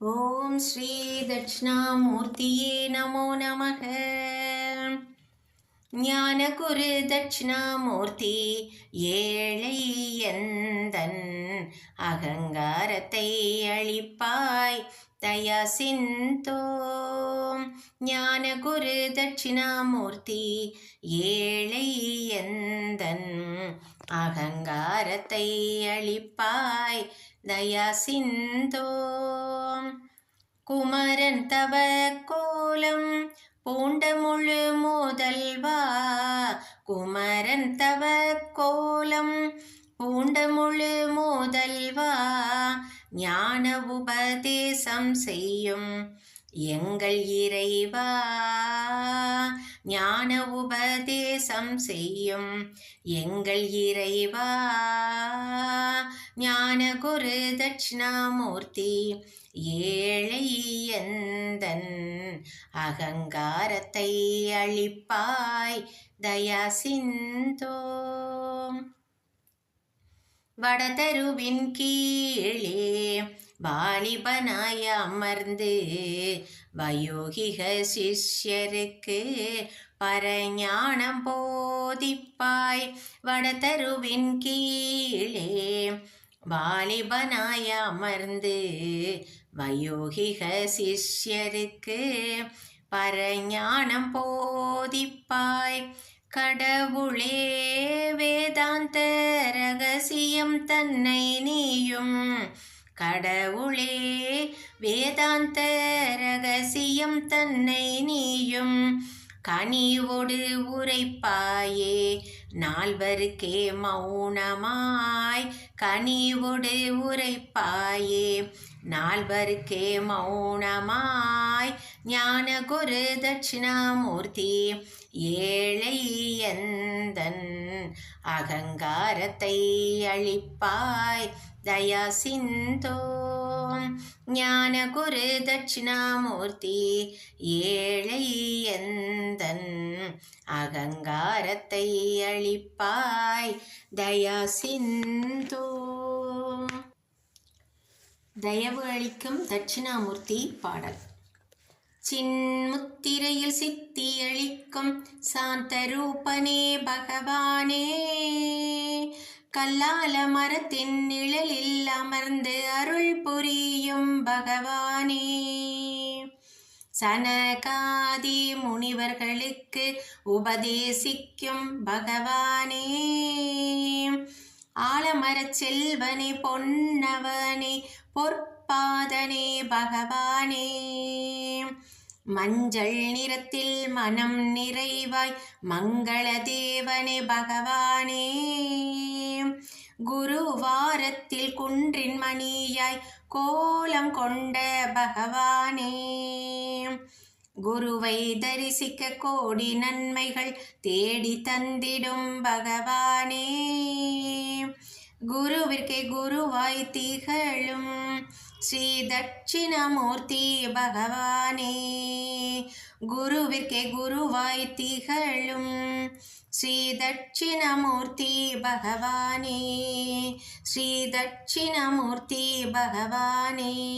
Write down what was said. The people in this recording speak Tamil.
ஓம் ஸ்ரீ தட்சிணாமூர்த்தியே நமோ நமக. ஞான குரு தட்சிணாமூர்த்தி ஏழை எந்தன் அகங்காரத்தை அழிப்பாய் தயா சிந்தோம் ஞான குரு தட்சிணாமூர்த்தி ஏழை எந்தன் அகங்காரத்தை அழிப்பாய் தயா குமரன் தவ கோலம் பூண்ட முழு முதல்வா குமரன் தவ கோலம் பூண்ட முழு முதல்வா ஞான உபதேசம் செய்யும் எங்கள் இறைவா ஞான உபதேசம் செய்யும் எங்கள் இறைவா. ஞான குரு தட்சிணாமூர்த்தி ஏழை எந்தன் அகங்காரத்தை அழிப்பாய் தயா சிந்தோம் வடதருவின் கீழே வாலிபனாய் அமர்ந்து வயோகிக சிஷ்யருக்கு பரஞானம் போதிப்பாய் வடதருவின் கீழே. வாலிபனாய் அமர்ந்து வயோகிக சிஷ்யருக்கு பரஞானம் போதிப்பாய். கடவுளே வேதாந்த ரகசியம் தன்னை நீயும் கடவுளே வேதாந்த ரகசியம் தன்னை நீயும். கனிவோடு உரைப்பாயே நால்வருக்கே மௌனமாய். கனிவோடு உரைப்பாயே நால்வருக்கே மௌனமாய். ஞான குரு தட்சிணாமூர்த்தி ஏழை எந்தன் அகங்காரத்தை அழிப்பாய் தயா சிந்தோம் ஞான குரு தட்சிணாமூர்த்தி ஏழை எந்தன் அகங்காரத்தை அழிப்பாய் தயா சிந்தோம் தயவு அளிக்கும் தட்சிணாமூர்த்தி பாடல். சின்முத்திரையில் சித்தியளிக்கும் சாந்தரூபனே பகவானே. கல்லால மரத்தின் நிழலில் அமர்ந்து அருள் புரியும் பகவானே. சனகாதி முனிவர்களுக்கு உபதேசிக்கும் பகவானே. ஆலமரச் செல்வனே பொன்னவனே பொற்பாதனே பகவானே. மஞ்சள் நிறத்தில் மனம் நிறைவாய் மங்கள தேவனே பகவானே. குருவாரத்தில் குன்றின் மணியாய் கோலம் கொண்ட பகவானே. குருவை தரிசிக்க கோடி நன்மைகள் தேடி தந்திடும் பகவானே. குருவிற்கே குருவாய் திகழும். ஸ்ரீ தட்சிணமூர்த்தி பகவானே. குருவிற்கே குருவாய் திகழும். ஸ்ரீ தட்சிணமூர்த்தி பகவானே. ஸ்ரீ தட்சிணமூர்த்தி பகவானே.